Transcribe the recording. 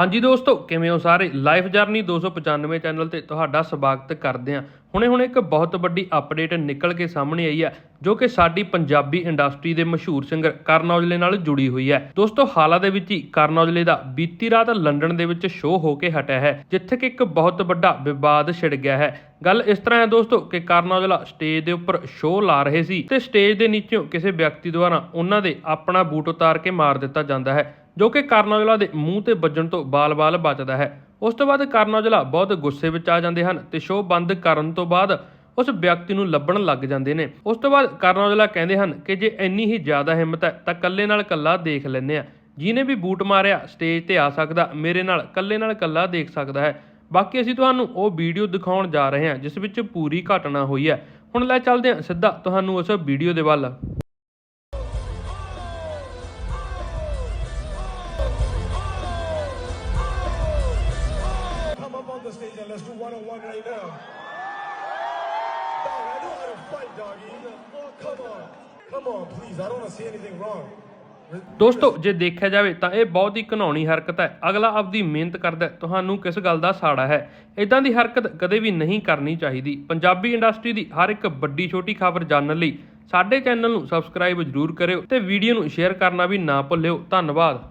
ਹਾਂਜੀ ਦੋਸਤੋ, ਕਿਵੇਂ ਹੋ ਸਾਰੇ? ਲਾਈਫ ਜਰਨੀ 295 ਚੈਨਲ ਤੇ ਤੁਹਾਡਾ ਸਵਾਗਤ ਕਰਦੇ ਹਾਂ। ਹੁਣੇ ਹੁਣੇ ਇੱਕ ਬਹੁਤ ਵੱਡੀ ਅਪਡੇਟ ਨਿਕਲ ਕੇ ਸਾਹਮਣੇ ਆਈ ਹੈ, ਜੋ ਕਿ ਸਾਡੀ ਪੰਜਾਬੀ ਇੰਡਸਟਰੀ ਦੇ ਮਸ਼ਹੂਰ ਸਿੰਗਰ ਕਰਨ ਔਜਲੇ ਨਾਲ ਜੁੜੀ ਹੋਈ ਹੈ। ਦੋਸਤੋ, ਹਾਲਾਂ ਦੇ ਵਿੱਚ ਹੀ ਕਰਨ ਔਜਲੇ ਦਾ ਬੀਤੀ ਰਾਤ ਲੰਡਨ ਦੇ ਵਿੱਚ ਸ਼ੋਅ ਹੋ ਕੇ ਹਟਿਆ ਹੈ, ਜਿੱਥੇ ਕਿ ਇੱਕ ਬਹੁਤ ਵੱਡਾ ਵਿਵਾਦ ਛਿੜ ਗਿਆ ਹੈ। ਗੱਲ ਇਸ ਤਰ੍ਹਾਂ ਹੈ ਦੋਸਤੋ ਕਿ ਕਰਨ ਔਜਲਾ ਸਟੇਜ ਦੇ ਉੱਪਰ ਸ਼ੋਅ ਲਾ ਰਹੇ ਸੀ ਤੇ ਸਟੇਜ ਦੇ ਨੀਚੇੋਂ ਕਿਸੇ ਵਿਅਕਤੀ ਦੁਆਰਾ ਉਹਨਾਂ ਦੇ ਆਪਣਾ ਬੂਟ ਉਤਾਰ ਕੇ ਮਾਰ ਦਿੱਤਾ ਜਾਂਦਾ ਹੈ। ਜੋ ਕਿ ਕਰਨ ਔਜਲਾ ਦੇ ਮੂੰਹ ਤੇ ਵੱਜਣ ਤੋਂ ਬਾਲ-ਬਾਲ ਬਚਦਾ ਹੈ। ਉਸ ਤੋਂ ਬਾਅਦ ਕਰਨ ਔਜਲਾ ਬਹੁਤ ਗੁੱਸੇ ਵਿੱਚ ਆ ਜਾਂਦੇ ਹਨ ਤੇ ਸ਼ੋਅ ਬੰਦ ਕਰਨ ਤੋਂ ਬਾਅਦ ਉਸ ਵਿਅਕਤੀ ਨੂੰ ਲੱਭਣ ਲੱਗ ਜਾਂਦੇ ਨੇ। ਉਸ ਤੋਂ ਬਾਅਦ ਕਰਨ ਔਜਲਾ ਕਹਿੰਦੇ ਹਨ ਕਿ ਜੇ ਇੰਨੀ ਹੀ ਜ਼ਿਆਦਾ ਹਿੰਮਤ ਹੈ ਤਾਂ ਕੱਲੇ ਨਾਲ ਕੱਲਾ ਦੇਖ ਲੈਂਦੇ ਆ ਜਿਹਨੇ ਵੀ ਬੂਟ ਮਾਰਿਆ, ਸਟੇਜ ਤੇ ਆ ਸਕਦਾ, ਮੇਰੇ ਨਾਲ ਕੱਲੇ ਨਾਲ ਕੱਲਾ ਦੇਖ ਸਕਦਾ ਹੈ। ਬਾਕੀ ਅਸੀਂ ਤੁਹਾਨੂੰ ਉਹ ਵੀਡੀਓ ਦਿਖਾਉਣ ਜਾ ਰਹੇ ਹਾਂ, ਜਿਸ ਵਿੱਚ ਪੂਰੀ ਘਟਨਾ ਹੋਈ ਹੈ। ਹੁਣ ਲੈ ਚੱਲਦੇ ਹਾਂ ਸਿੱਧਾ ਤੁਹਾਨੂੰ ਉਸ ਵੀਡੀਓ ਦੇ ਵੱਲ। The stage and let's do one on one right now. Dog, I know how to fight, doggy. Come on. Come on, please. I don't want to see anything wrong. ਦੋਸਤੋ ਜੇ ਦੇਖਿਆ ਜਾਵੇ ਤਾਂ ਇਹ ਬਹੁਤ ਹੀ ਘਿਨਾਉਣੀ ਹਰਕਤ ਹੈ ਅਗਲਾ ਆਪਦੀ ਮਿਹਨਤ ਕਰਦਾ ਤੁਹਾਨੂੰ ਕਿਸ ਗੱਲ ਦਾ ਸਾੜਾ ਹੈ ਇਦਾਂ ਦੀ ਹਰਕਤ ਕਦੇ ਵੀ ਨਹੀਂ ਕਰਨੀ ਚਾਹੀਦੀ ਪੰਜਾਬੀ ਇੰਡਸਟਰੀ ਦੀ ਹਰ ਇੱਕ ਵੱਡੀ ਛੋਟੀ ਖਬਰ ਜਾਣਨ ਲਈ ਸਾਡੇ ਚੈਨਲ ਨੂੰ ਸਬਸਕ੍ਰਾਈਬ ਜ਼ਰੂਰ ਕਰਿਓ ਤੇ ਵੀਡੀਓ ਨੂੰ ਸ਼ੇਅਰ ਕਰਨਾ ਵੀ ਨਾ ਭੁੱਲਿਓ ਧੰਨਵਾਦ